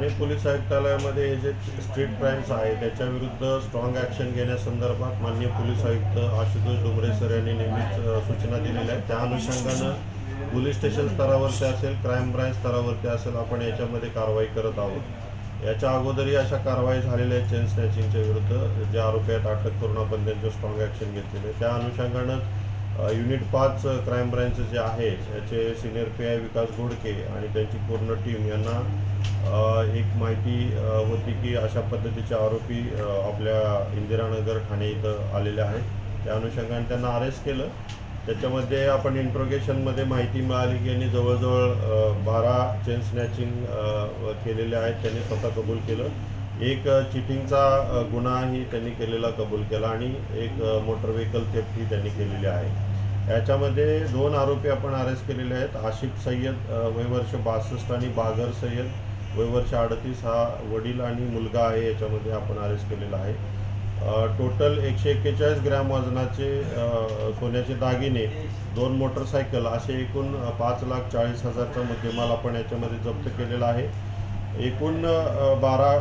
Thane police आयुक्तालयामध्ये हे जे street crimes आहे त्याच्याविरुद्ध स्ट्रॉंग ॲक्शन घेण्यासंदर्भात माननीय पोलीस आयुक्त आशुतोष डोंगरे सर यांनी नेहमीच सूचना दिलेल्या आहेत. त्या अनुषंगानं पोलीस स्टेशन स्तरावरती असेल क्राईम ब्रांच स्तरावरती असेल आपण याच्यामध्ये कारवाई करत आहोत. याच्या अगोदरही अशा कारवाई झालेल्या आहेत चेन स्नॅचिंगच्या विरुद्ध जे आरोपी आहेत अटक करून आपण त्यांच्यावर स्ट्रॉंग ॲक्शन घेतलेले आहे. त्या अनुषंगानं युनिट पाच क्राईम ब्रँच जे आहे याचे senior P I Vikas Ghodke आणि त्यांची पूर्ण टीम यांना एक माहिती होती की अशा पद्धतीचे आरोपी आपल्या इंदिरानगर ठाणे इथं आलेले आहेत. त्या अनुषंगाने त्यांना अरेस्ट केलं. त्याच्यामध्ये आपण इंट्रोगेशनमध्ये माहिती मिळाली की यांनी जवळजवळ बारा चेन स्नॅचिंग केलेले आहेत. त्यांनी स्वतः कबूल केलं. एक चिटिंगचा गुन्हाही त्यांनी केलेला कबूल केला आणि एक मोटर व्हेकल थेफ्टही त्यांनी केलेली आहे. याच्यामध्ये दोन आरोपी आपण अरेस्ट केलेले आहेत. आशिफ सय्यद वय वर्ष बासष्ट आणि बागर सय्यद. वय वर्ष अडतीस हा वडील आणि मुलगा आहे याच्यामध्ये आपण अरेस्ट केलेला आहे. टोटल एकशे एक्केचाळीस ग्रॅम वजनाचे सोन्याचे दागिने दोन मोटरसायकल असे एकूण पाच लाख चाळीस हजारचा मुद्देमाल आपण याच्यामध्ये जप्त केलेला आहे. एकूण बारा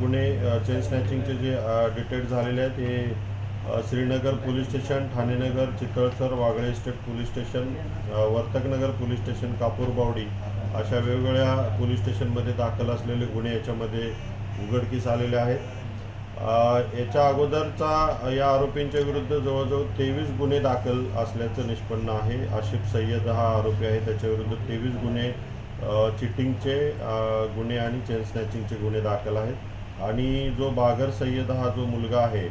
गुन्हे चेन स्नॅचिंगचे जे डिटेक्ट झालेले आहेत हे Shrinagar police station Thanenagar Chitalsar Wagle state police station Vartaknagar police station Kapurbawdi अशा वेगवेगळ्या पोलीस स्टेशनमध्ये दाखल असलेले गुन्हे याच्यामध्ये उघडकीस आलेले आहेत. याच्या अगोदरचा या आरोपींच्या विरुद्ध जवळजवळ तेवीस गुन्हे दाखल असल्याचं निष्पन्न आहे. आशिफ सय्यद हा आरोपी आहे. त्याच्याविरुद्ध तेवीस गुन्हे चिटिंगचे गुन्हे आणि चेन स्नॅचिंगचे गुन्हे दाखल आहेत. आणि जो बागर सय्यद हा जो मुलगा आहे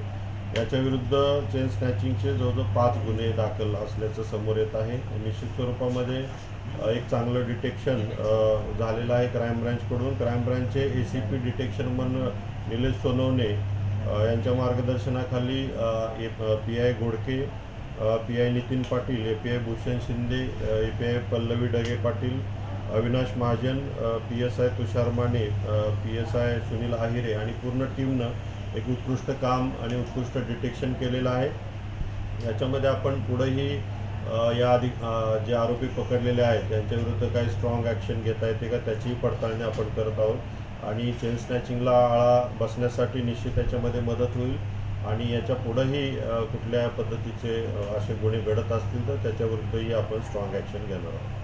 याच्याविरुद्ध चेन स्नॅचिंगचे जवळजवळ पाच गुन्हे दाखल असल्याचं समोर येत आहे. निश्चित स्वरूपामध्ये एक चांगलं डिटेक्शन झालेलं आहे क्राईम ब्रँचकडून क्राईम ब्रँचचे ए सी पी डिटेक्शन म्हणून निलेश सोनवणे यांच्या मार्गदर्शनाखाली A P I Ghodke P I Nitin Patil A P I Bhushan Shinde A P I Pallavi Dage Patil Avinash Mahajan P S I Tushar Mane P S I Sunil Ahire आणि पूर्ण टीमनं एक उत्कृष्ट काम आणि उत्कृष्ट detection केलेलं आहे. याच्यामध्ये आपण पुढेही या आधी जे आरोपी पकडलेले आहेत त्यांच्याविरुद्ध काही स्ट्रॉंग ॲक्शन घेता येते का त्याचीही पडताळणी आपण करत आहोत. आणि चेन स्नॅचिंगला आळा बसण्यासाठी निश्चित याच्यामध्ये मदत होईल. आणि याच्या पुढंही कुठल्या पद्धतीचे असे गुन्हे घडत असतील तर त्याच्याविरुद्धही आपण स्ट्रॉंग ॲक्शन घेणार आहोत.